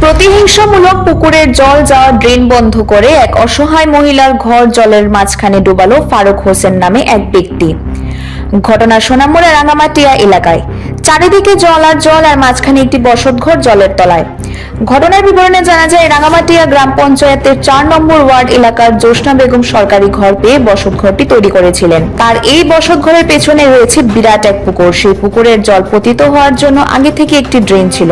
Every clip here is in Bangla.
প্রতিহিংসামূলক পুকুরের জল যাওয়া ড্রেন বন্ধ করে এক অসহায় মহিলার ঘর জলের মাঝখানে ডুবালো ফারুক হোসেন নামে এক ব্যক্তি। ঘটনা সোনামুড়া রাঙামাটিয়া এলাকায়। চারিদিকে জল আর জল আর মাঝখানে একটি বসতঘর জলের তলায়। ঘটনার বিবরণে জানা যায়, রাঙামাটিয়া গ্রাম পঞ্চায়েতের চার নম্বর ওয়ার্ড এলাকার জ্যোৎস্না বেগম সরকারি ঘর পেয়ে বসতঘরটি তৈরি করেছিলেন। তার এই বসতঘরের পেছনে রয়েছে বিরাট এক পুকুর। সেই পুকুরের জল পতিত হওয়ার জন্য আগে থেকে একটি ড্রেন ছিল।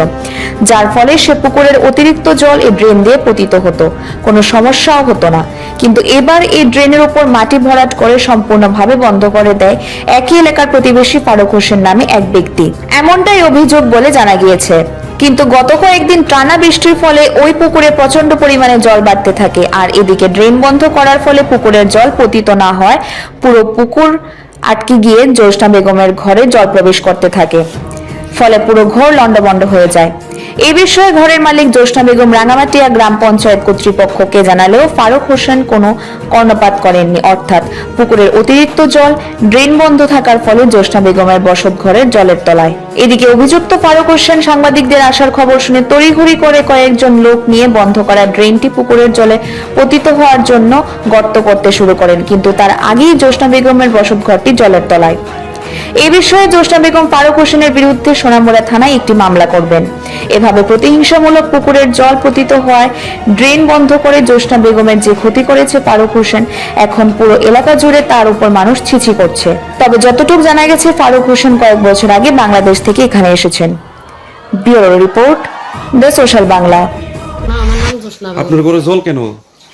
যার ফলে সে পুকুরের অতিরিক্ত জল এই ড্রেন দিয়ে পতিত হতো। কোনো সমস্যাও হতো না। কিন্তু এবার এই ড্রেনের উপর মাটি ভরাট করে সম্পূর্ণভাবে বন্ধ করে দেয় একই এলাকার প্রতিবেশী ফারুক হোসেন নামে এক ব্যক্তি। এমনটাই অভিযোগ বলে জানা গিয়েছে। কিন্তু গত কয়েকদিন টানা বৃষ্টির ফলে ওই পুকুরে প্রচণ্ড পরিমাণে জল বাড়তে থাকে। আর এদিকে ড্রেন বন্ধ করার ফলে পুকুরের জল পতিত না হয়, পুরো পুকুর আটকে গিয়ে জ্যোৎস্না বেগমের ঘরে জল প্রবেশ করতে থাকে। ফলে পুরো ঘর লন্ডভন্ড হয়ে যায়। এই বিষয়ে ঘরের মালিক জ্যোৎস্না বেগম রাঙামাটিয়া গ্রাম পঞ্চায়েত কর্তৃপক্ষকে জানালেও ফারুক হোসেন কোনো কর্ণপাত করেননি। অর্থাৎ পুকুরের অতিরিক্ত জল, ড্রেন বন্ধ থাকার ফলে জ্যোৎস্না বেগমের বসত ঘরের জলের তলায়। এদিকে অভিযুক্ত ফারুক হোসেন সাংবাদিকদের আসার খবর শুনে তড়িঘড়ি করে কয়েকজন লোক নিয়ে বন্ধ করা ড্রেনটি পুকুরের জলে পতিত হওয়ার জন্য গর্ত করতে শুরু করেন। কিন্তু তার আগেই জ্যোৎস্না বেগমের বসত ঘরটি জলের তলায়। এ বিষয়ে জ্যোৎস্না বেগম ফারুক হোসেনের বিরুদ্ধে সোনামুড়া থানায় একটি মামলা করবেন। এভাবে প্রতিহিংসামূলক পুকুরের জল পতিত হওয়ায় ড্রেন বন্ধ করে জ্যোৎস্না বেগমের যে ক্ষতি করেছে ফারুক হোসেন এখন পুরো এলাকা জুড়ে তার উপর মানুষ ছিছি করছে। তবে যতটুকু জানা গেছে ফারুক হোসেন কয়েক বছর আগে বাংলাদেশ থেকে এখানে এসেছেন। Bureau report the social Bangla. না আমার নাম জোসনা বেগম। আপনার ঘরে জল কেন?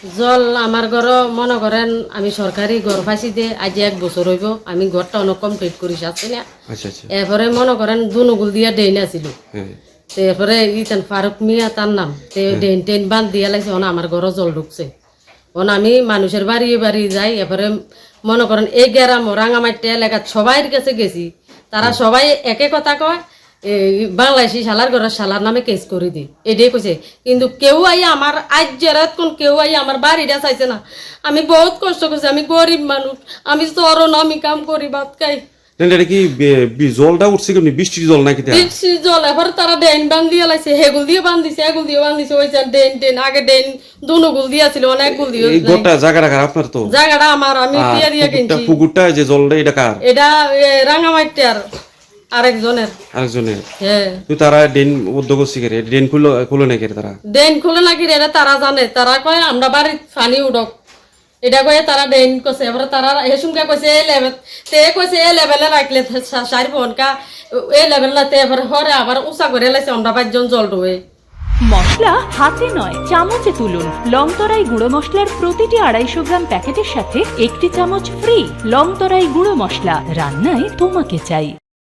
জল আমার ঘর মনে করেন আমি সরকারি ঘর ফাঁসি দিয়ে আজ এক বছর হইব আমি ঘরটা অনেক কমপ্লিট করি আসছি না? আচ্ছা আচ্ছা। এরপরে মনে করেন দুনুগুল দিয়া ডেইন আছিল। হ্যাঁ। তারপরে ইতান ফারুক মিয়া তার নাম তে ডেইন টেন বান্ধ দিয়া লাগছে ওনা আমার ঘর জল ঢুকছে। ওন আমি মানুষের বাড়ি বাড়ি যাই এরপরে মনে করেন এই গ্রাম রাঙামাটিয়া এলাকাত সবাইয়ের কাছে গেছি। তারা সবাই একে কথা কয় বাংলাদেশি শালার ঘরের শালার নামে কেস করে দি এটাই কইছে। কিন্তু কেউ আই আমার আজ জেরাত কোন কেউ আই আমার বাড়িটা চাইছে না। আমি বহুত কষ্ট করছি আমি গরিব মানুষ আমি চরণ আমি কাম করি ভাত খাই। এটা কি জলটা উঠছে কেমনি? বৃষ্টির জল নাকি তা? জল এবার তারা ডেন বান দিয়ে লাইছে হেগুল দিয়ে ওই যে ডেন ডেন আগে ডেন দুনুগুল দিয়েছিল অনেক গুল দিয়ে এই ঘরটা জায়গাটা কার আপনার তো। জায়গাটা আমার আমি আর দিয়ে দিয়ে পুকুরটা কিনছি। পুকুরটা যে জলটা এটা কার? এটা রাঙামাটিয়ার। আরেকজনের। আরেকজনের? হ্যাঁ তুই তারা ড্রেন উদ্যোগ করছি কে খুলো খুলো নাকি রে তারা? ডেন খুলে নাকি রে তারা জানে। তারা কয় আমরা বাড়ির পানি উঠক এটা কয়ে তারা ডেন কছে এবার তারা হেসুমকে কইছে লেভেল তে কইছে এই লেভেলে রাখলে সারি ফোনকা এই লেভেল না তে এবার হরে আবার উঁচা করে লাইছে আমরা পাঁচজন জল ডুবে। মশলা হাতে নয় চামচে তুলুন। লংতরাই গুঁড়ো মশলার প্রতিটি আড়াইশো গ্রাম প্যাকেটের সাথে একটি চামচ ফ্রি লংতরাই গুঁড়ো মশলা। রান্নায় তোমাকে চাই।